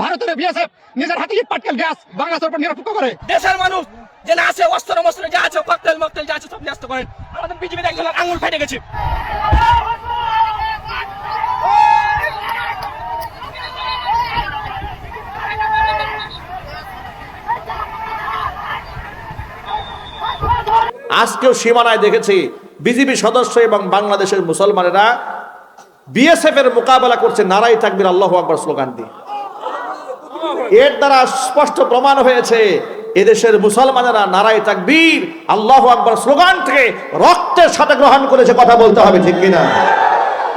ভারতের বিএসএফ নিজের হাতে ইট পাটকেল গ্যাস বাংলাদেশের উপর নিরপেক্ষ করে। দেশের মানুষ যে না আছে অস্ত্র মস্ত্র যা আছে ককটেল মকটেল যা আছে সব ন্যস্ত করেন। আমাদের বিজেপির একজনের আঙুল ফেটে গেছে। আজকেও সীমানায় দেখেছি বিজেপি সদস্য এবং বাংলাদেশের মুসলমানেরা বিএসএফ এর মোকাবেলা করছে নারাই থাকবির আল্লাহ আকবর স্লোগান দিয়ে। এর দ্বারা স্পষ্ট প্রমাণ হয়েছে, এদেশের মুসলমানেরা নারাই তাকবীর, আল্লাহ আকবর থেকে রক্তের সাথে গ্রহণ করেছে, কথা বলতে হবে ঠিক কিনা?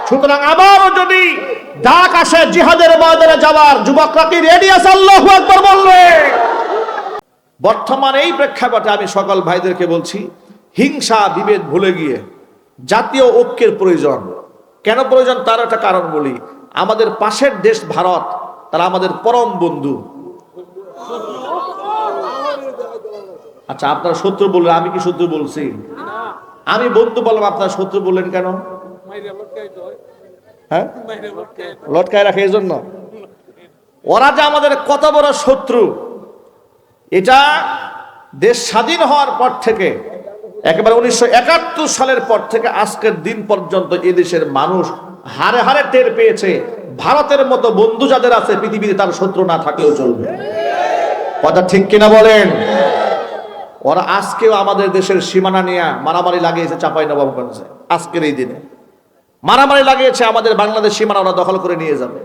সুতরাং আবারও যদি ডাক আসে জিহাদের ময়দানে যাওয়ার, যুবকরা কি রেডি আছে? আল্লাহ আকবর বলবে। বর্তমান এই প্রেক্ষাপটে আমি সকল ভাইদেরকে বলছি, হিংসা, বিভেদ ভুলে গিয়ে, জাতীয় ঐক্যের প্রয়োজন। কেন প্রয়োজন? তার একটা কারণ বলি। আমাদের পাশের দেশ ভারত তারা আমাদের পরম বন্ধু। আচ্ছা আপনার শত্রু বললেন, আমি কি শত্রু বলছি? আমি বন্ধু বললাম, আপনার শত্রু বললেন কেন? হ্যাঁ? লটকায় রাখে, এই জন্য। ওরা যে আমাদের কত বড় শত্রু, এটা দেশ স্বাধীন হওয়ার পর থেকে, একেবারে উনিশশো একাত্তর সালের পর থেকে আজকের দিন পর্যন্ত এই দেশের মানুষ হারে হারে টের পেয়েছে। ভারতের মতো বন্ধু যাদের আছে, পৃথিবীতে তার শত্রু না থাকলেও চলবে। কথা ঠিক কিনা বলেন? ওরা আজকেও আমাদের দেশের সীমানা নিয়ে মারামারি লাগিয়েছে চাপাই নবাবগঞ্জে আজকের এই দিনে। মারামারি লাগিয়েছে আমাদের বাংলাদেশ সীমানা, ওরা দখল করে নিয়ে যাবে।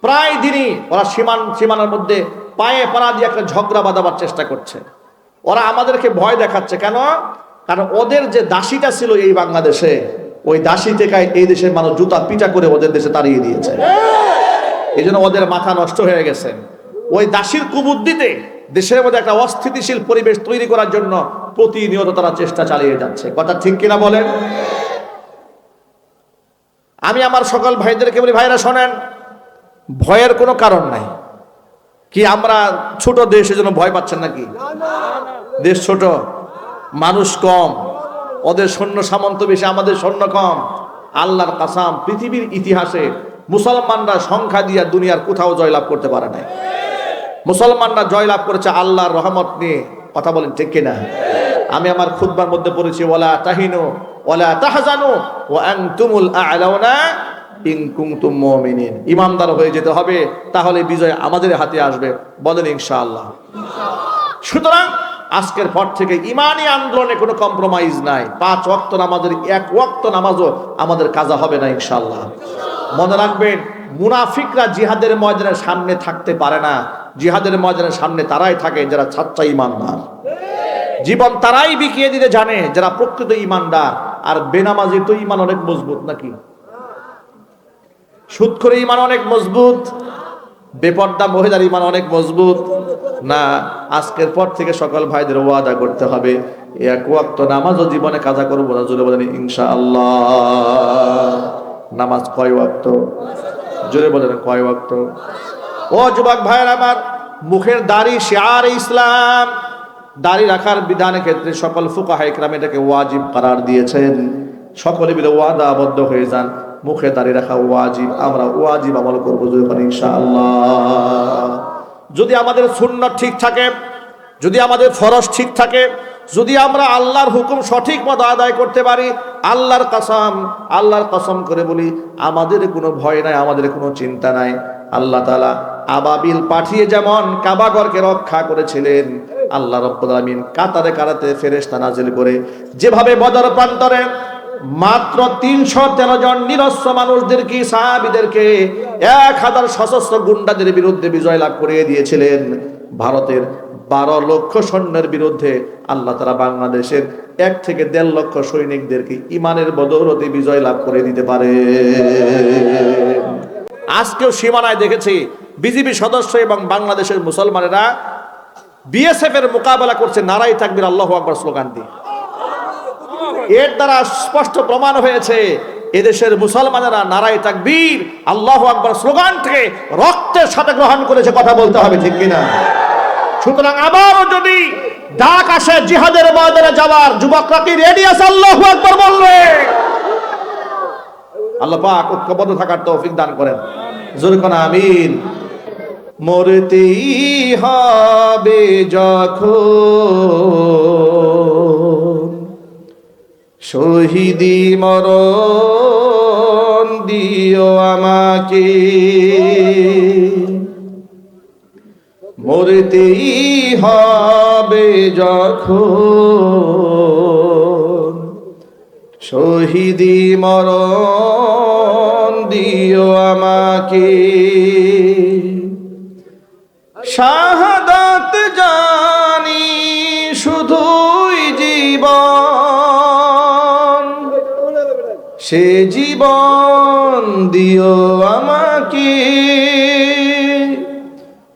প্রায় দিনই ওরা সীমান, সীমানার মধ্যে পায়ে পাড়া দিয়ে একটা ঝগড়া বাঁধাবার চেষ্টা করছে। ওরা আমাদেরকে ভয় দেখাচ্ছে। কেন? কারণ ওদের যে দাসীটা ছিল এই বাংলাদেশে ওই দাসী থেকে এই দেশের মানুষ জুতা পিটা করে ওদের দেশে তাড়িয়ে দিয়েছে। এই জন্য ওদের মাথা নষ্ট হয়ে গেছে। ওই দাসীর কুবুদ্ধিতে দেশের মধ্যে একটা অস্থিতিশীল পরিবেশ তৈরি করার জন্য প্রতিনিয়ত তারা চেষ্টা চালিয়ে যাচ্ছে। কথা ঠিক কিনা বলেন? আমি আমার সকল ভাইদেরকে বলি, ভাইরা শোনেন, ভয়ের কোনো কারণ নাই। কি আমরা ছোট দেশ জন্য ভয় পাচ্ছেন নাকি? দেশ ছোট, মানুষ কম। ওদের সৈন্য সামন্ত বেশি, আমাদের সৈন্য কম। আল্লাহর কাসাম, পৃথিবীর ইতিহাসে মুসলমানরা সংখ্যা দিয়া দুনিয়ার কোথাও জয়লাভ করতে পারে নাই। মুসলমানরা জয়লাভ করেছে আল্লাহর রহমত নিয়ে। কথা বলেন ঠিক কিনা? আমি আমার খুতবার মধ্যে পড়েছি ওলা তাহিনু ওলা তাহজানু ও আনতুমুল আ'লাউনা ইন কুনতুম মুমিনিন। ইমানদার হয়ে যেতে হবে, তাহলে বিজয় আমাদের হাতে আসবে। বলেন ইনশাআল্লাহ। সুতরাং আজকের পর থেকে ইমানি আন্দোলনে কোনো কম্প্রোমাইজ নাই। পাঁচ ওয়াক্ত নামাজের এক ওয়াক্ত নামাজও আমাদের কাজা হবে না ইনশাল্লাহ মনে রাখবেন, মুনাফিকরা জিহাদের ময়দানের সামনে থাকতে পারে না। জিহাদের ময়দানের সামনে তারাই থাকে যারা ছাত্রা ইমানদার। জীবন তারাই বিকিয়ে দিতে জানে যারা প্রকৃত ইমানদার। আর বেনামাজি তো ইমান অনেক মজবুত নাকি? সুদ করে ইমান অনেক মজবুত। বেপর্দা মহিলার ইমান অনেক মজবুত। না, আজকের পর থেকে সকল ভাইদের ওয়াদা করতে হবে। এক ওয়াক্ত নামাজও জীবনে কাজা করব না, জোরে বলেন ইনশা আল্লাহ নামাজ কয় ওয়াক্ত? জোরে বলেন কয় ওয়াক্ত? ও যুবক ভাইয়ের আমার, মুখের দাড়ি শেয়ার ইসলাম। দাড়ি রাখার বিধানের ক্ষেত্রে সকল ফুকাহ ইকরাম এটাকে ওয়াজিব করার দিয়েছেন। সকলে মিলে ওয়াদা আবদ্ধ হয়ে যান। মুখে দাঁড়িয়ে রাখা ওয়াজিব, আমরা ওয়াজিব আমল করব ইনশাআল্লাহ। যদি আমাদের সুন্নত ঠিক থাকে, যদি আমাদের ফরজ ঠিক থাকে, যদি আমরা আল্লাহর হুকুম সঠিক মতো আদায় করতে পারি, আল্লাহর কসম আল্লাহর কসম করে বলি, আমাদের কোনো ভয় নাই, আমাদের কোনো চিন্তা নাই। আল্লাহ তালা আবাবিল পাঠিয়ে যেমন কাবাগরকে রক্ষা করেছিলেন, আল্লাহ রব্বুল আলামিন কাতারে কারাতে ফেরেশতা নাজিল করে, যেভাবে বদর প্রান্তরে মাত্র তিনশো তেরো জন নিরস্ব মানুষদেরকে, সাহাবিদেরকে এক হাজার সশস্ত্র গুন্ডাদের বিরুদ্ধে বিজয় লাভ করিয়ে দিয়েছিলেন। ভারতের বারো লক্ষ সৈন্যের বিরুদ্ধে আল্লাহ তারা বাংলাদেশের এক থেকে দেড় লক্ষ সৈনিকদেরকে ইমানের বদৌলতে বিজয় লাভ করে দিতে পারে। আজকেও সীমানায় দেখেছি বিজেপি সদস্য এবং বাংলাদেশের মুসলমানেরা বিএসএফ এর মোকাবেলা করছে, নারাই থাকবে আল্লাহ আকবর স্লোগান দিয়ে। এর দ্বারা স্পষ্ট প্রমাণ হয়েছে, এদেশের মুসলমানেরা নারাই তাকবীর, আল্লাহ আকবর থেকে রক্তের সাথে গ্রহণ করেছে, কথা বলতে হবে ঠিক কিনা? সুতরাং আবারও যদি ডাক আসে জিহাদের ময়দানে যাওয়ার, যুবকরা কি রেডি আছে? আল্লাহ আকবর বলবে। আল্লাহ পাক ঐক্যবদ্ধ থাকার তৌফিক দান করেন। জোরে কোন আমিন। মরতেই হবে যখন শহীদি মরণ দিও আমাকে। মরতেই হবে যখন শহীদি মরণ দিও আমাকে। শাহাদাত সে জীবন দিও আমাকে।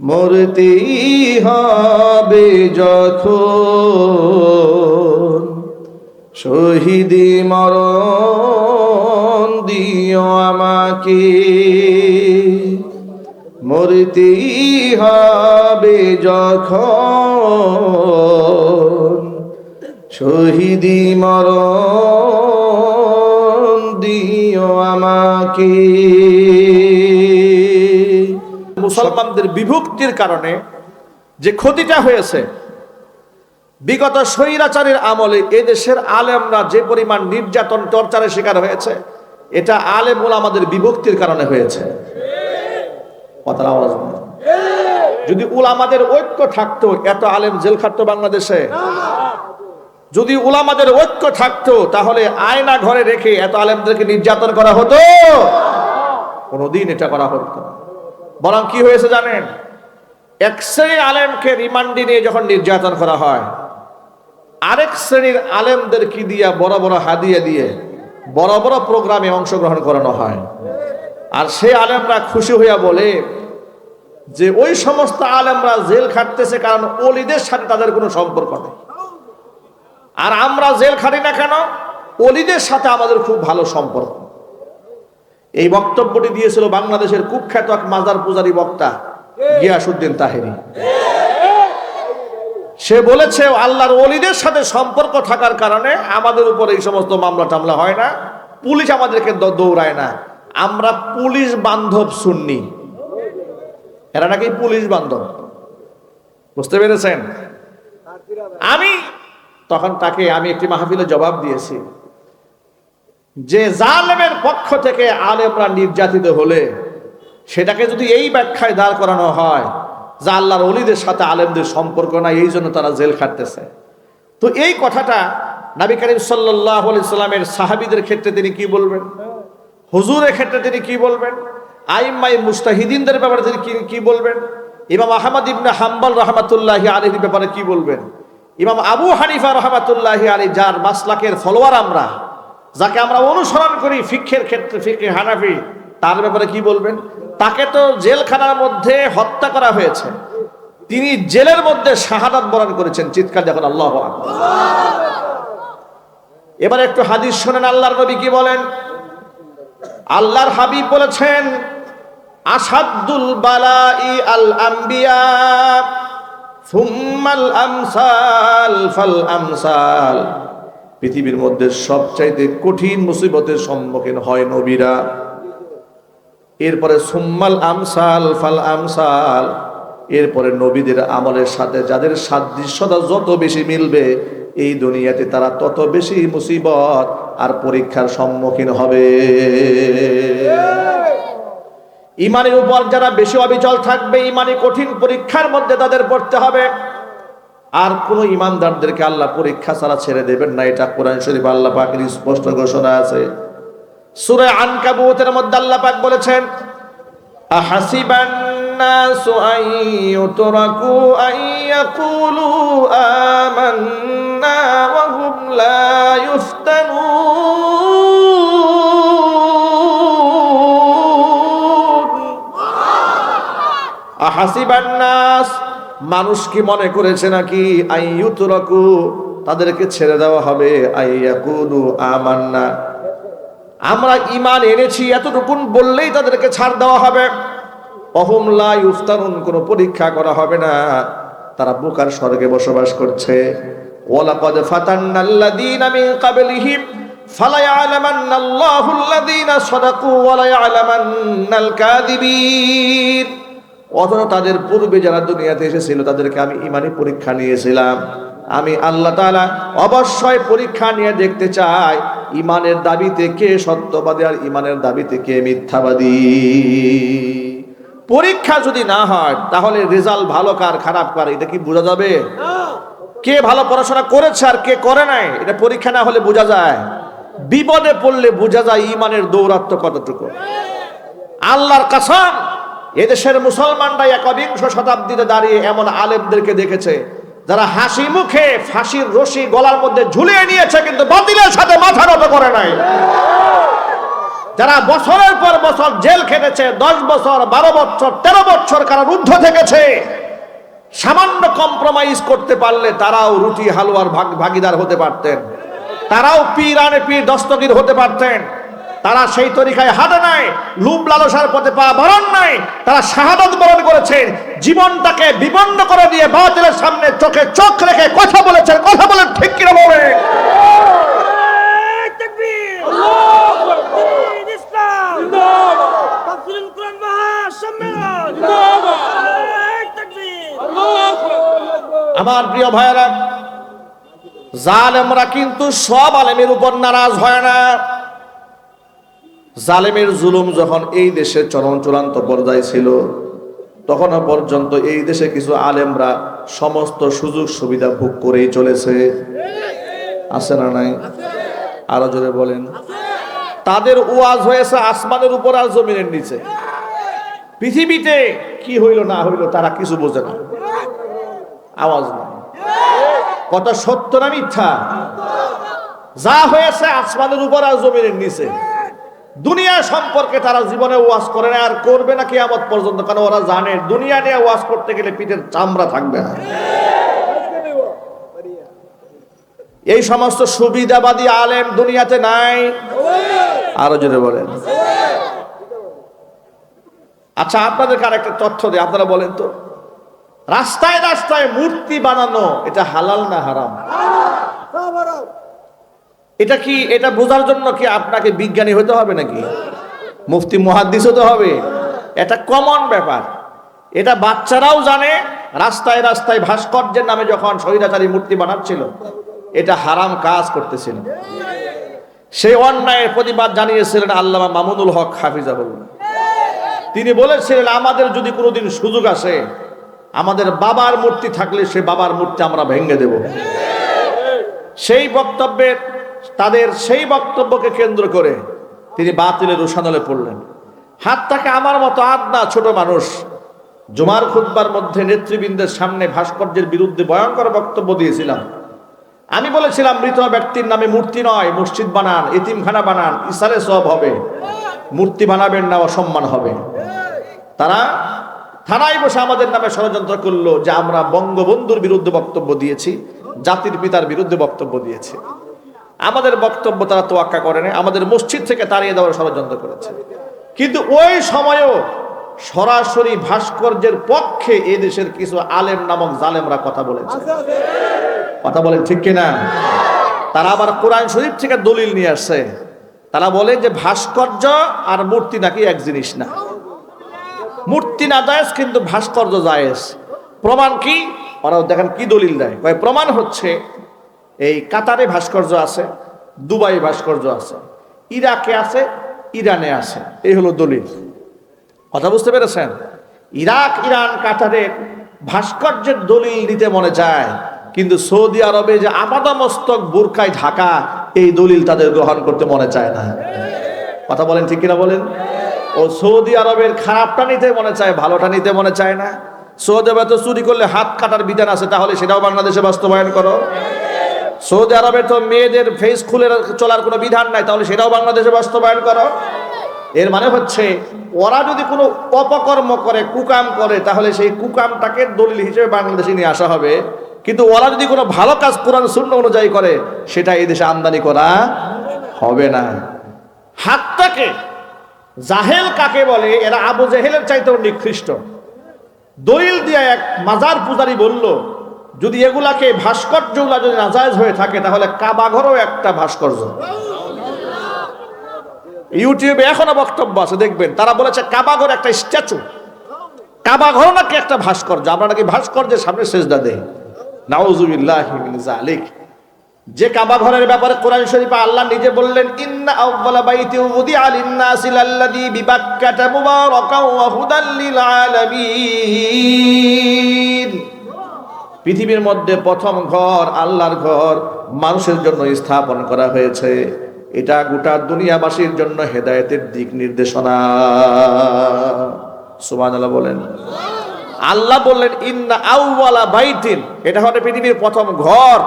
মরতেই হবে যখন। শহীদি মরণ দিও আমাকে। মরতেই হবে যখন। শহীদি মরণ আমাকে। মুসলমানদের বিভক্তির কারণে যে ক্ষতিটা হয়েছে, বিগত স্বৈরাচারের আমলে এদেশের আলেমরা যে পরিমাণ নির্যাতন, টর্চারের শিকার হয়েছে, এটা আলেম আমাদের বিভক্তির কারণে হয়েছে। যদি উলামাদের ঐক্য থাকতো, এত আলেম জেল খাটতো বাংলাদেশে। যদি উলামাদের ঐক্য থাকতো, তাহলে আয়না ঘরে রেখে এত আলেমদেরকে নির্যাতন করা হতো। কোনোদিন এটা করা হতো বরং কি হয়েছে জানেন? এক শ্রেণির আলেমকে রিমান্ডে নিয়ে যখন নির্যাতন করা হয়, আরেক শ্রেণির আলেমদের কি দিয়া বড় বড় হাদিয়া দিয়ে বড় বড় প্রোগ্রামে অংশগ্রহণ করানো হয়? আর সেই আলেমরা খুশি হইয়া বলে যে ওই সমস্ত আলেমরা জেল খাটতেছে কারণ অলিদের সাথে তাদের কোনো সম্পর্ক নেই। আর আমরা জেল খাটি না কেন? অলিদের সাথে আমাদের খুব ভালো সম্পর্ক। এই বক্তব্যটি দিয়েছিল বাংলাদেশের কুখ্যাত এক মাজার পূজারী বক্তা গিয়াসুদ্দিন তাহেরি। সে বলেছে, আল্লাহর অলিদের সাথে সম্পর্ক থাকার কারণে আমাদের উপর এই সমস্ত মামলা টামলা হয় না। পুলিশ আমাদেরকে দৌড়ায় না। আমরা পুলিশ বান্ধব সুন্নি। এরা নাকি পুলিশ বান্ধব। বুঝতে পেরেছেন? আমি তখন তাকে আমি একটি মাহফিলে জবাব দিয়েছি। যে জালেমের পক্ষ থেকে আলেমরা নির্যাতিত হলে, সেটাকে যদি এই ব্যাখ্যায় দাঁড় করানো হয় যে আল্লাহর অলিদের সাথে আলেমদের সম্পর্ক নাই, এই জন্য তারা জেল খাটতেছে। তো এই কথাটা নাবি করিম সাল্লাহ সাল্লামের সাহাবিদের ক্ষেত্রে তিনি কি বলবেন? হুজুরের ক্ষেত্রে তিনি কি বলবেন? আইমাই মুস্তাহিদিনদের ব্যাপারে তিনি কি বলবেন? ইমাম আহমদ ইবনে হাম্বাল রহমাতুল্লাহ আলীর ব্যাপারে কি বলবেন? ইমাম আবু হানিফা রহমাতুল্লাহ আলী যার মাসলাকের ফলোয়ার আমরা, যাকে আমরা অনুসরণ করি ফিক্ষের ক্ষেত্রে ফিক্ষে হানাফি, তার ব্যাপারে কি বলবেন? তাকে তো জেলখানার মধ্যে হত্যা করা হয়েছে। তিনি জেলের মধ্যে শাহাদাত বরণ করেছেন, চিৎকার যখন আল্লাহ। এবার একটু হাদিস শোনেন, আল্লাহর নবী কি বলেন? আল্লাহর হাবিব বলেছেন আসাদুল বালাই আল আম্বিয়া ফুম্মাল আমসাল ফাল আমসাল। পৃথিবীর মধ্যে সবচাইতে কঠিন মুসিবতের সম্মুখীন হয় নবীরা। এরপরে সুম্মাল আমসাল ফাল আমসাল। এরপরে নবীদের আমলের সাথে যাদের সাদৃশ্যতা যত বেশি মিলবে, এই দুনিয়াতে তারা তত বেশি মুসিবত আর পরীক্ষার সম্মুখীন হবে। ইমানের উপর যারা বেশি অবিচল থাকবে, ইমানি কঠিন পরীক্ষার মধ্যে তাদের পড়তে হবে। আর কোন ইমানদারদেরকে আল্লাহ পরীক্ষা ছাড়া ছেড়ে দেবেন না, এটা কোরআন শরীফ আল্লাহ পাকের স্পষ্ট ঘোষণা আছে। সূরা আনকাবুতের মধ্যে আল্লাহ পাক বলেছেন আহাসিবান ইউতরাকু আন ইয়াকুলু আমান্না ওয়া হুম লা আহাসিবান নাস মানুষ কি মনে করেছে নাকি, আইয়ুতরাকু, তাদেরকে ছেড়ে দেওয়া হবে আইয়াকুলু আমান্না। আমরা ইমান এনেছি, এতটুকুন বললেই তাদেরকে ছাড় দেওয়া হবে। অহম লা ইফতানুন কোনো পরীক্ষা করা হবে না। তারা বুকার স্বর্গে বসবাস করছে। ওয়ালাকাদ ফাতান্নাল্লাযীনা মিন ক্বাবলিহিম ফালায়ালামান্নাল্লাহু আল্লাযীনা সাদাকু ওয়া লায়ালামান্নাল কাযিবিন। অথচ তাদের পূর্বে যারা দুনিয়াতে এসেছিল, তাদেরকে আমি ইমানি পরীক্ষা নিয়েছিলাম। আমি আল্লাহ তাআলা অবশ্যই পরীক্ষা নিয়ে দেখতে চাই, ইমানের দাবিতে কে সত্যবাদী আর ইমানের দাবিতে কে মিথ্যাবাদী। পরীক্ষা যদি না হয়, তাহলে রেজাল্ট ভালো কার, খারাপ কার, এটা কি বোঝা যাবে? কে ভালো পড়াশোনা করেছে আর কে করে নাই, এটা পরীক্ষা না হলে বোঝা যায়। বিপদে পড়লে বোঝা যায় ইমানের দৌরাত্ম কতটুকু। আল্লাহর কাসম এদেশের মুসলমানরা একবিংশ শতাব্দীতে দাঁড়িয়ে এমন আলেমদেরকে দেখেছে, যারা হাসি মুখে ফাঁসির রশি গলার মধ্যে ঝুলিয়ে নিয়েছে, কিন্তু বাতিলের সাথে মাথা নত করে নাই। যারা বছরের পর বছর জেল খেটেছে, দশ বছর, বারো বছর, তেরো বছর কারারুদ্ধ থেকেছে, সামান্য কম্প্রোমাইজ করতে পারলে তারাও রুটি, হালুয়ার ভাগ ভাগিদার হতে পারতেন। তারাও পীর, আনে পীর, দস্তগীর হতে পারতেন। তারা সেই তরিকায় হাঁটে নাই লুপ লালসার পথে পা বরণ নাই তারা শাহাদত বরণ করেছেন জীবনটাকে বিপন্ন করে দিয়ে বাতিলের সামনে চোখে চোখ রেখে কথা বলেছেন। কথা বলেন ঠিক কিনা বলে আমার প্রিয় ভাইয়েরা জালেমরা কিন্তু সব আলেমের উপর নারাজ হয় না। জালেমের জুলুম যখন এই দেশে চরম চূড়ান্ত পর্যায়ে ছিল তখনও পর্যন্ত এই দেশে কিছু আলেমরা সমস্ত সুযোগ সুবিধা ভোগ করেই চলেছে। আছে না নাই? আরও জোরে বলেন। তাদের ওয়াজ হয়েছে আসমানের উপর আর জমিনের নিচে। পৃথিবীতে কি হইল না হইল তারা কিছু বোঝে না। আওয়াজ নাই। কথা সত্য না মিথ্যা? যা হয়েছে আসমানের উপর আর জমিনের নিচে। দুনিয়া সম্পর্কে তারা জীবনে ওয়াজ করে না, আর করবে না কিয়ামত পর্যন্ত, কারণ ওরা জানে দুনিয়া নিয়ে ওয়াজ করতে গেলে পিঠের চামড়া থাকবে না। এই সমস্ত সুবিধাবাদী আলেম দুনিয়াতে নাই। আরও জোরে বলেন। আচ্ছা আপনাদেরকে আর একটা তথ্য দিই, আপনারা বলেন তো। রাস্তায় রাস্তায় মূর্তি বানানো, এটা হালাল না হারাম? এটা কি, এটা বোঝার জন্য কি আপনাকে বিজ্ঞানী হতে হবে নাকি? মুফতি মুহাদ্দিস হতে হবে? এটা কমন ব্যাপার। এটা বাচ্চারাও জানে, রাস্তায় রাস্তায় ভাস্কর্যের নামে যখন স্বৈরাচারী মূর্তি বানাচ্ছিল, এটা হারাম কাজ করতেছিল। সেই অন্যায়ের প্রতিবাদ জানিয়েছিলেন আল্লামা মামুনুল হক হাফিজাহুল্লাহ। তিনি বলেছিলেন, আমাদের যদি কোনোদিন সুযোগ আসে, আমাদের বাবার মূর্তি থাকলে সে বাবার মূর্তি আমরা ভেঙে দেব। সেই বক্তব্যের তাদের সেই বক্তব্যকে কেন্দ্র করে তিনি বাতিলের রোশানলে পড়লেন। হাত তাকে আমার মতো আদনা ছোট মানুষ। জুমার খুদ্বার মধ্যে নেতৃবৃন্দের সামনে ভাস্কর্যের বিরুদ্ধে ভয়ঙ্কর বক্তব্য দিয়েছিলাম। আমি বলেছিলাম, মৃত ব্যক্তির নামে মূর্তি নয়, মসজিদ বানান, এতিমখানা বানান, ইসারে সব হবে। মূর্তি বানাবেন না, অসম্মান হবে। তারা থানায় বসে আমাদের নামে ষড়যন্ত্র করল যে আমরা বঙ্গবন্ধুর বিরুদ্ধে বক্তব্য দিয়েছি, জাতির পিতার বিরুদ্ধে বক্তব্য দিয়েছি। আমাদের বক্তব্য তারা তোয়াক্কা করে না আমাদের মসজিদ থেকে তাড়িয়ে দেওয়ার ষড়যন্ত্র করেছে। কিন্তু ওই সময়ও সরাসরি ভাস্কর্যের পক্ষে এই দেশের কিছু আলেম নামক জালেমরা কথা বলেছে। কথা বলেন ঠিক কিনা? তারা আবার কোরআন শরীফ থেকে দলিল নিয়ে আসছে। তারা বলে যে ভাস্কর্য আর মূর্তি নাকি এক জিনিস না। মূর্তি না জায়েজ, কিন্তু ভাস্কর্য জায়েজ। প্রমাণ কি? ওরা দেখেন কি দলিল দেয়। প্রমাণ হচ্ছে এই কাতারে ভাস্কর্য আছে দুবাই ভাস্কর্য আছে, ইরাকে আছে, ইরানে আছে। এই হলো দলিল। কথা বুঝতে পেরেছেন? ইরাক, ইরান, কাতারের ভাস্কর্যের দলিল দিতে মনে চায়, কিন্তু সৌদি আরবে যে আপাদমস্তক বুরকায় ঢাকা, এই দলিল তাদের গ্রহণ করতে মনে চায় না। কথা বলেন ঠিক কিনা বলেন? ও সৌদি আরবের খারাপটা নিতে মনে চায়, ভালোটা নিতে মনে চায় না। সৌদি আরবে তো চুরি করলে হাত কাটার বিধান আছে, তাহলে সেটাও বাংলাদেশে বাস্তবায়ন করো। সৌদি আরবে তো মেয়েদের ফেস খুলে চলার কোনো বিধান নাই, তাহলে সেটাও বাংলাদেশে বাস্তবায়ন করো। এর মানে হচ্ছে, ওরা যদি কোনো অপকর্ম করে, কুকাম করে, তাহলে সেই কুকামটাকে দলিল হিসেবে বাংলাদেশে নিয়ে আসা হবে। কিন্তু ওরা যদি কোনো ভালো কাজ কোরআন শূন্য অনুযায়ী করে, সেটা এই দেশে আমদানি করা হবে না। হাতটাকে জাহেল কাকে বলে? এরা আবু জাহেলের চাইতেও নিকৃষ্ট। দলিল দিয়ে এক মাজার পূজারি বলল যদি এগুলাকে ভাস্কর্যগুলা যদি নাজায়জ হয়ে থাকে, তাহলে কাবাঘরও একটা ভাস্কর্য। ইউটিউবে এখনও বক্তব্য আছে, দেখবেন, তারা বলেছে কাবাঘর একটা স্ট্যাচু। কাবা ঘর নাকি একটা ভাস্কর্য, আমরা নাকি ভাস্কর্যের সামনে সেজদা দেই। নাউজুবিল্লাহ যে কাবা ঘরের ব্যাপারে কোরআন শরীফে আল্লাহ নিজে বললেন, ইন্না আউওয়ালা বাইতি উদিআ লিন-নাসি লাল্লাযী বিবাক্কাতা মুবারাকান ওয়া আলামিন। পৃথিবীর মধ্যে প্রথম ঘর, আল্লাহর ঘর মানুষের জন্য স্থাপন করা হয়েছে। এটা গোটা দুনিয়াবাসীর জন্য হেদায়েতের দিক নির্দেশনা। সুবহানাল্লাহ বলেন। আল্লাহ বললেন, ইন্না আউওয়ালা বাইতিন। এটা হলো পৃথিবীর প্রথম ঘর।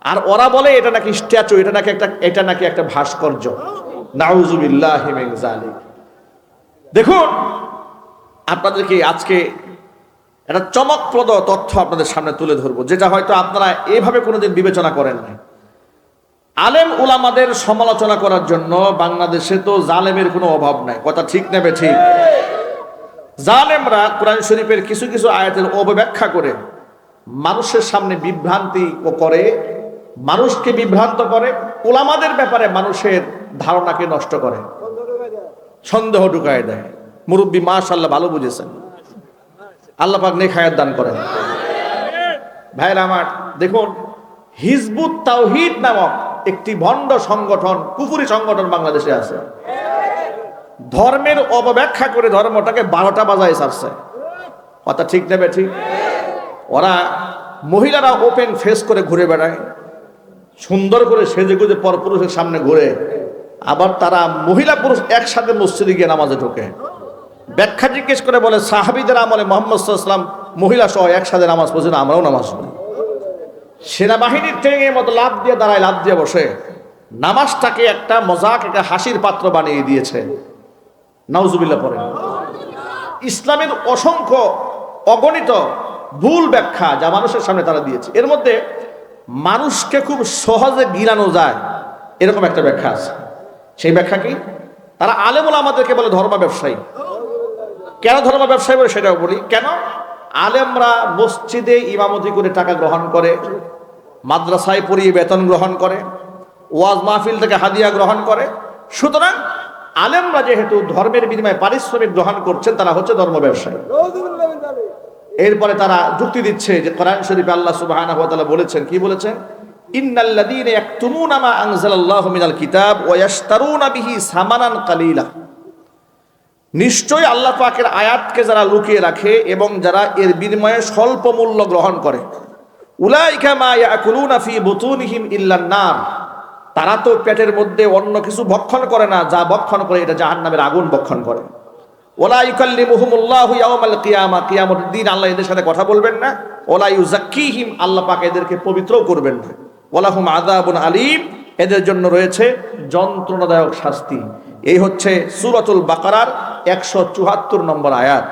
আর ওরা বলে, এটা নাকি স্ট্যাচু, এটা নাকি একটা, এটা নাকি একটা ভাস্কর্য। নাউজুবিল্লাহ দেখুন, আপনাদেরকে আজকে একটা চমকপ্রদ তথ্য আপনাদের সামনে তুলে ধরবো, যেটা হয়তো আপনারা এভাবে কোনোদিন বিবেচনা করেন নাই। আলেম উলামাদের সমালোচনা করার জন্য বাংলাদেশে তো জালেমের কোনো অভাব নাই। কথা ঠিক নেবে ঠিক? জালেমরা কোরআন শরীফের কিছু কিছু আয়াতের অবব্যাখ্যা করে, মানুষের সামনে বিভ্রান্তি করে, মানুষকে বিভ্রান্ত করে ওলামাদের ব্যাপারে মানুষের ধারণাকে নষ্ট করে। সন্দেহ ঢুকায় দেয়। মুরব্বী মাশাল্লাহ ভালো বুঝেছেন। আল্লাহ পাক নেক হায়াত দান করেন। ভাইরা আমার, দেখুন, হিজবুত তাওহিদ নামক একটি ভণ্ড সংগঠন, কুফুরি সংগঠন বাংলাদেশে আছে। ধর্মের অপব্যাখ্যা করে ধর্মটাকে বারোটা বাজায় ছাড়ছে। কথা ঠিক নেবে ঠিক ওরা মহিলারা ওপেন ফেস করে ঘুরে বেড়ায়, সুন্দর করে সেজে গুজে পরপুরুষের সামনে ঘুরে, আবার তারা মহিলা পুরুষ একসাথে মসজিদে গিয়ে নামাজে ঢোকে। ব্যাখ্যা জিজ্ঞেস করে বলে, সাহাবিদের আমলে মোহাম্মদ মহিলা সহ একসাথে নামাজ পড়ছে না আমরাও নামাজ পড়ি। সেনাবাহিনীর ট্রেনের মতো লাভ দিয়ে দাঁড়ায় লাভ দিয়ে বসে। নামাজটাকে একটা মজাক, একটা হাসির পাত্র বানিয়ে দিয়েছে। নাউজুবিল্লাহ পরে ইসলামের অসংখ্য অগণিত ভুল ব্যাখ্যা যা মানুষের সামনে তারা দিয়েছে। এর মধ্যে মানুষকে খুব সহজে গিলানো যায়, এরকম একটা ব্যাখ্যা আছে। সেই ব্যাখ্যা কি? তারা আলেমুল আমাদেরকে বলে ধর্ম ব্যবসায়ী কেন ধর্ম ব্যবসায়ী বলে সেটাও বলি। কেন? আলেমরা মসজিদে ইমামতি করে টাকা গ্রহণ করে, মাদ্রাসায় পড়িয়ে বেতন গ্রহণ করে, ওয়াজ মাহফিল থেকে হাদিয়া গ্রহণ করে। সুতরাং আলেমরা যেহেতু ধর্মের বিনিময়ে পারিশ্রমিক গ্রহণ করছেন, তারা হচ্ছে ধর্ম ব্যবসায়ী। এরপরে তারা যুক্তি দিচ্ছে যে কোরআন শরীফে আল্লাহ তাআলা বলেছেন, কি বলেছেন? ইন্নাল্লাযীনা ইয়াকতুমুনা মা আনজালাল্লাহু মিনাল কিতাব ওয়া ইয়াশতারুনা বিহি সামানান কালীলা। নিশ্চয় আল্লাহ পাকের আয়াতকে যারা লুকিয়ে রাখে এবং যারা এর বিনিময়ে স্বল্প মূল্য গ্রহণ করে। নার। তারা তো পেটের মধ্যে অন্য কিছু ভক্ষণ করে না, যা ভক্ষণ করে এটা জাহান নামের আগুন ভক্ষণ করে। ওলা ইউকাল্লিমুহুমুল্লাহু ইয়াওমাল কিয়ামা, কিয়ামতের দিন আল্লাহ এদের সাথে কথা বলবেন না। ওলা ইউজাক্কিহিম, আল্লাহ পাক এদেরকে পবিত্রও করবেন না। ওলাহুম আযাবুন আলীম, এদের জন্য রয়েছে যন্ত্রণাদায়ক শাস্তি। এই হচ্ছে সুরতুল বাকারার একশো চুয়াত্তর নম্বর আয়াত।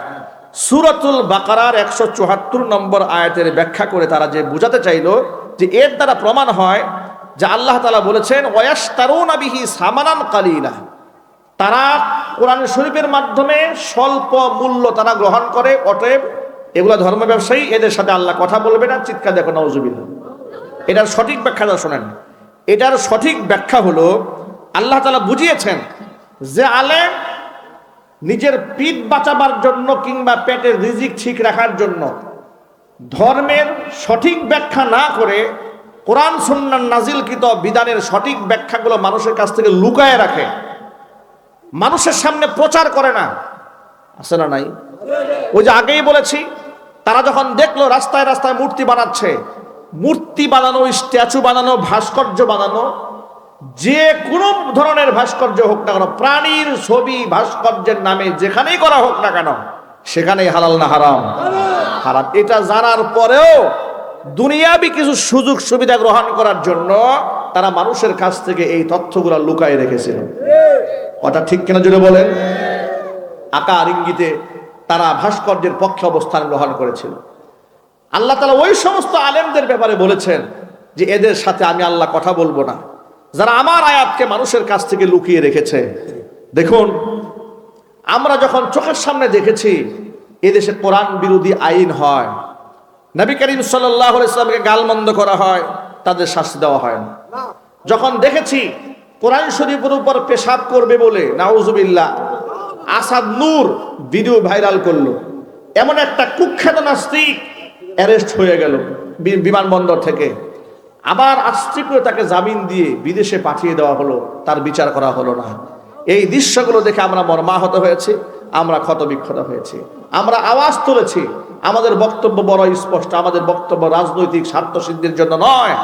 সুরতুল বাকারার একশো চুয়াত্তর নম্বর আয়াতের ব্যাখ্যা করে তারা যে বুঝাতে চাইলো যে এর দ্বারা প্রমাণ হয় যে আল্লাহ তালা বলেছেন, ওয়ায়াশতারুনা বিহি সামানান কালিলা। তারা কোরআন শরীফের মাধ্যমে স্বল্প মূল্য তারা গ্রহণ করে, অতএব এগুলো ধর্ম ব্যবসায়ী, এদের সাথে আল্লাহ কথা বলবে না, চিৎকার দেখো নওজুবিল্লা এটার সঠিক ব্যাখ্যাটা শোনেন। এটার সঠিক ব্যাখ্যা হলো, আল্লাহ তালা বুঝিয়েছেন যে আলেম নিজের পিঠ বাঁচাবার জন্য কিংবা পেটের রিজিক ঠিক রাখার জন্য ধর্মের সঠিক ব্যাখ্যা না করে কোরআন সুন্নার নাজিলকৃত বিধানের সঠিক ব্যাখ্যাগুলো মানুষের কাছ থেকে লুকায় রাখে। মানুষের সামনে প্রচার করে না। আছে না নাই? ওই যে আগেই বলেছি, তারা যখন দেখল রাস্তায় রাস্তায় মূর্তি বানাচ্ছে, মূর্তি বানানো, স্ট্যাচু বানানো, ভাস্কর্য বানানো যে কোনো ধরনের ভাস্কর্য হোক না কেন, প্রাণীর ছবি ভাস্কর্যের নামে যেখানেই করা হোক না কেন, সেখানেই হালাল না হারাম? হারাম। এটা জানার পরেও দুনিয়াবি কিছু সুযোগ সুবিধা গ্রহণ করার জন্য তারা মানুষের কাছ থেকে এই তথ্যগুলো লুকায় রেখেছিল। কথা ঠিক কেন জুড়ে বলেন? আকার ইঙ্গিতে তারা ভাস্কর্যের পক্ষে অবস্থান গ্রহণ করেছিল। আল্লাহ তালা ওই সমস্ত আলেমদের ব্যাপারে বলেছেন যে, এদের সাথে আমি আল্লাহ কথা বলব না। যারা আমার আয়াতকে মানুষের কাছ থেকে লুকিয়ে রেখেছে, দেখুন, আমরা যখন চোখের সামনে দেখেছি, এদেশে কোরআন বিরোধী আইন হয়, নবী করিম সাল্লাহ ইসলামকে গালমন্দ করা হয়, তাদের শাস্তি দেওয়া হয় না। যখন দেখেছি, কোরআন শরীফের উপর পেশাব করবে বলে, নাউজুবিল্লাহ, আসাদ নূর ভিডিও ভাইরাল করল। এমন একটা কুখ্যাত নাস্তিক অ্যারেস্ট হয়ে গেল বিমানবন্দর থেকে। আবার আস্তে করে তাকে জামিন দিয়ে বিদেশে পাঠিয়ে দেওয়া হলো, তার বিচার করা হলো না। এই দৃশ্যগুলো দেখে আমরা মর্মাহত হয়েছি, আমরা ক্ষতবিক্ষত হয়েছি। আমরা আওয়াজ তুলেছি, আমাদের বক্তব্য বড় স্পষ্ট, আমাদের বক্তব্য রাজনৈতিক স্বার্থ সিদ্ধির জন্য নয়।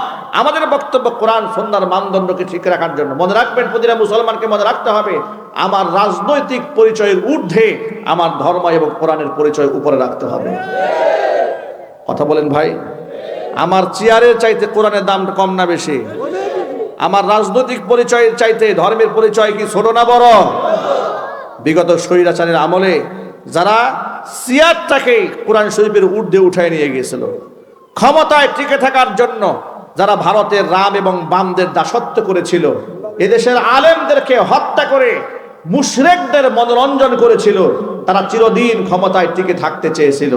আমাদের বক্তব্য কোরআন সন্ধ্যার মানদণ্ডকে ঠিক রাখার জন্য। মনে রাখবেন, প্রতিটা মুসলমানকে মনে রাখতে হবে, আমার রাজনৈতিক পরিচয়ের ঊর্ধ্বে আমার ধর্ম এবং কোরআনের পরিচয় উপরে রাখতে হবে। কথা বলেন ভাই। আমার চেয়ারের চাইতে কোরআনের দাম কম না বেশি? আমার রাজনৈতিক পরিচয়ের চাইতে ধর্মের পরিচয় কি ছোট না বড়? বিগত স্বৈরাচারের আমলে যারা চেয়ারটাকে কোরআন শরীফের ঊর্ধ্বে উঠায় নিয়ে গিয়েছিল, ক্ষমতায় টিকে থাকার জন্য যারা ভারতের রাম এবং বামদের দাসত্ব করেছিল, এদেশের আলেমদেরকে হত্যা করে মুশরেকদের মনোরঞ্জন করেছিল, তারা চিরদিন ক্ষমতায় টিকে থাকতে চেয়েছিল।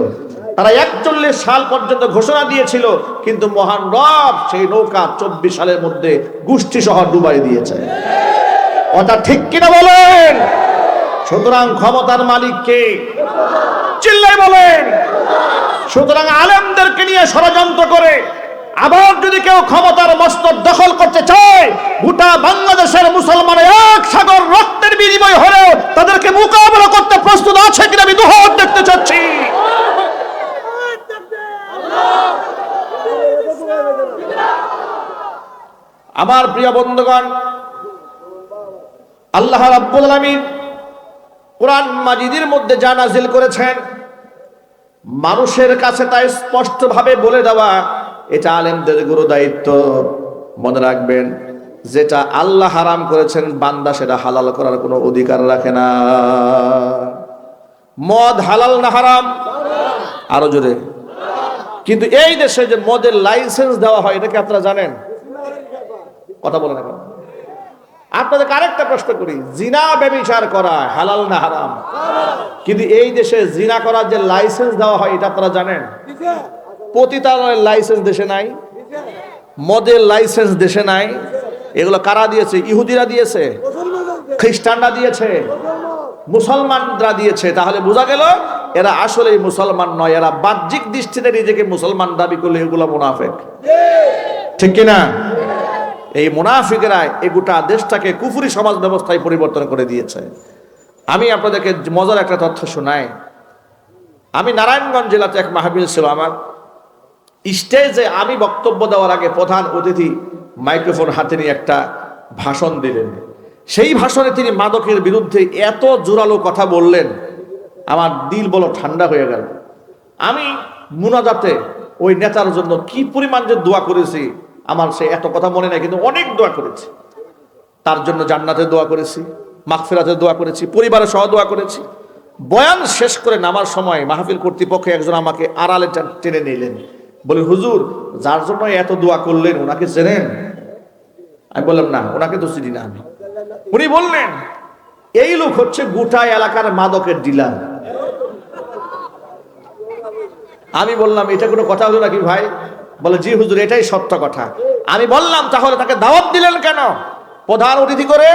তারা একচল্লিশ সাল পর্যন্ত ঘোষণা দিয়েছিল, কিন্তু মহান রব সেই নৌকা চব্বিশ সালের মধ্যে গোষ্ঠী শহর ডুবাই দিয়েছে। কথা ঠিক কিনা বলেন? সুতরাং ক্ষমতার মালিক কে? চিল্লাই বলেন। সুতরাং আলেমদেরকে নিয়ে ষড়যন্ত্র করে আবার যদি কেউ ক্ষমতার মস্তক দখল করতে চায়, গোটা বাংলাদেশের মুসলমান এক সাগর রক্তের বিনিময় হলেও তাদেরকে মোকাবেলা করতে প্রস্তুত আছে কিনা আমি দুহাত দেখতে চাচ্ছি। আমার প্রিয় বন্ধুগণ, আল্লাহ রাব্বুল আলামিন কোরআন মাজিদের মধ্যে যা নাজিল করেছেন, মানুষের কাছে তা স্পষ্টভাবে বলে দেওয়া, এটা আলেমদের গুরু দায়িত্ব। মনে রাখবেন, যেটা আল্লাহ হারাম করেছেন, বান্দা সেটা হালাল করার কোনো অধিকার রাখে না। মদ হালাল না হারাম? আরও জোরে। কিন্তু এই দেশে যে মদের লাইসেন্স দেওয়া হয়, এটা কি আপনারা জানেন? কথা বলেন এখন। আপনাদের আরেকটা প্রশ্ন করি, জিনা ব্যবিচার করা হালাল না হারাম? কিন্তু এই দেশে জিনা করার যে লাইসেন্স দেওয়া হয়, এটা আপনারা জানেন? পতিতালয়ের লাইসেন্স দেশে নাই মদের লাইসেন্স দেশে নাই। এগুলো কারা দিয়েছে? ইহুদিরা দিয়েছে? খ্রিস্টানরা দিয়েছে? মুসলমানরা দিয়েছে, তাহলে বোঝা গেল এরা আসলেই মুসলমান নয়, এরা বাহ্যিক দৃষ্টিতে নিজেকে মুসলমান দাবি করলে এগুলো মুনাফেক। ঠিক কিনা? এই মুনাফিকেরা এই গোটা দেশটাকে কুফুরি সমাজ ব্যবস্থায় পরিবর্তন করে দিয়েছে। আমি আপনাদেরকে মজার একটা তথ্য শোনাই। আমি নারায়ণগঞ্জ জেলাতে এক মাহবিল ছিল আমার। স্টেজে আমি বক্তব্য দেওয়ার আগে প্রধান অতিথি মাইক্রোফোন হাতে নিয়ে একটা ভাষণ দিলেন। সেই ভাষণে তিনি মাদকের বিরুদ্ধে এত জোরালো কথা বললেন, আমার দিল বলো ঠান্ডা হয়ে গেল। আমি মুনাজাতে ওই নেতার জন্য কি পরিমাণ যে দোয়া করেছি, আমার সে এত কথা মনে নেই, কিন্তু অনেক দোয়া করেছি। তার জন্য জান্নাতে দোয়া করেছি, মাগফিরাতে দোয়া করেছি, পরিবারের সহ দোয়া করেছি। বয়ান শেষ করে নামার সময় মাহফিল কর্তৃপক্ষ একজন আমাকে আড়ালে টেনে নিলেন। বলি, হুজুর, যার জন্য এত দোয়া করলেন, ওনাকে চেনেন? আমি বললাম, না, ওনাকে তো চিনি না আমি। উনি বললেন, এই লোক হচ্ছে গোটা এলাকার মাদকের ডিলার। আমি বললাম, এটা কোনো কথা হলো নাকি ভাই? বলে, জি হুজুর, এটাই সত্য কথা। আমি বললাম, তাহলে তাকে দাওয়াত দিলেন কেন? প্রধান অতিথি করে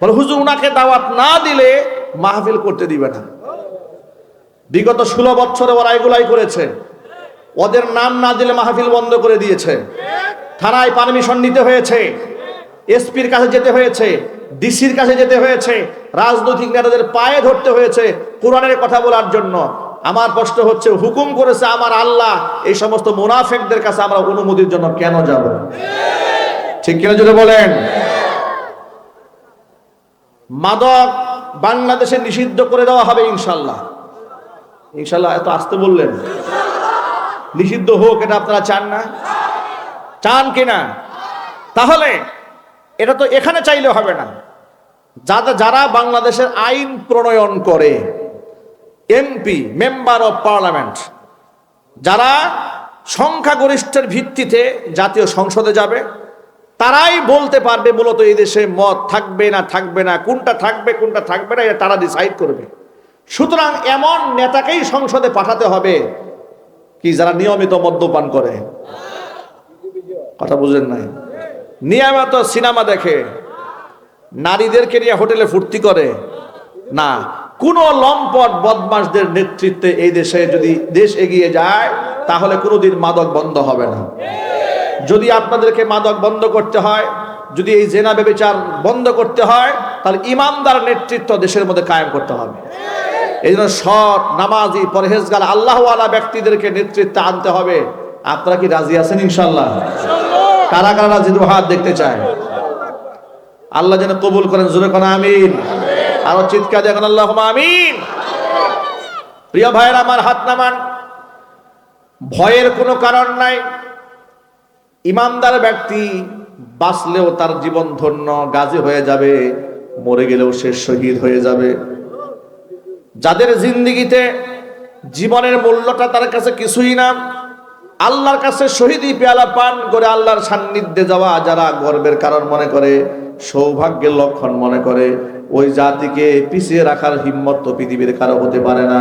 বলে, হুজুর, উনাকে দাওয়াত না দিলে মাহফিল করতে দিবে না। বিগত ষোলো বছরে ওরা এগুলাই করেছে। ওদের নাম না দিলে মাহফিল বন্ধ করে দিয়েছে। থানায় পারমিশন নিতে হয়েছে। এসপির কাছে যেতে হয়েছে, ডিসির কাছে যেতে হয়েছে, রাজনৈতিক নেতাদের পায়ে ধরতে হয়েছে কোরআনের কথা বলার জন্য। আমার প্রশ্ন হচ্ছে, হুকুম করেছে আমার আল্লাহ, এই সমস্ত মুনাফেকদের কাছে আমরা অনুমতির জন্য কেন যাব? ঠিক কিনা যদি বলেন? মাদক বাংলাদেশে নিষিদ্ধ করে দেওয়া হবে ইনশাল্লাহ ইনশাল্লাহ এত আসতে বললেন। নিষিদ্ধ হোক, এটা আপনারা চান না? চান কিনা? তাহলে এটা তো এখানে চাইলে হবে না। যারা যারা বাংলাদেশের আইন প্রণয়ন করে এমপি মেম্বার অফ পার্লামেন্ট যারা সংখ্যাগরিষ্ঠের ভিত্তিতে জাতীয় সংসদে যাবে, তারাই বলতে পারবে মূলত এই দেশে মদ থাকবে না থাকবে না, কোনটা থাকবে কোনটা থাকবে না, এটা তারা ডিসাইড করবে। সুতরাং এমন নেতাকেই সংসদে পাঠাতে হবে কি, যারা নিয়মিত মদ্যপান করে। কথা বুঝেন নাই নিয়মিত সিনেমা দেখে। নারীদেরকে নিয়ে হোটেলে ফুর্তি করে। না, কোন লম্পট বদমাসদের নেতৃত্বে এই দেশে যদি দেশ এগিয়ে যায়, তাহলে কোনোদিন মাদক বন্ধ হবে না। যদি আপনাদেরকে মাদক বন্ধ করতে হয়, যদি এই জেনা বেবিচার বন্ধ করতে হয়, তাহলে ইমানদার নেতৃত্ব দেশের মধ্যে কায়েম করতে হবে। এই জন্য সৎ, নামাজি, পরহেজগার, আল্লাহওয়ালা ব্যক্তিদেরকে নেতৃত্বে আনতে হবে। আপনারা কি রাজি আছেন ইনশাল্লাহ কারা কারা রাজি হাত দেখতে চায়। আল্লাহ যেন কবুল করেন জুড়ে কোন আমিন। আরও চিৎকার দেখেন আল্লাহ আমিন। প্রিয় ভাইয়ের, আমার হাত নামান। ভয়ের কোনো কারণ নাই। ইমানদার ব্যক্তি বাঁচলেও তার জীবন ধন্য, গাজী হয়ে যাবে, মরে গেলেও সে শহীদ হয়ে যাবে। যাদের জিন্দিগিতে জীবনের মূল্যটা তার কাছে কিছুই না আল্লাহর কাছে শহীদি পেয়ালা পান করে আল্লাহর সান্নিধ্যে যাওয়া যারা গর্বের কারণ মনে করে, সৌভাগ্যের লক্ষণ মনে করে, ওই জাতিকে পিছিয়ে রাখার হিম্মত তো পৃথিবীর কারও হতে পারে না।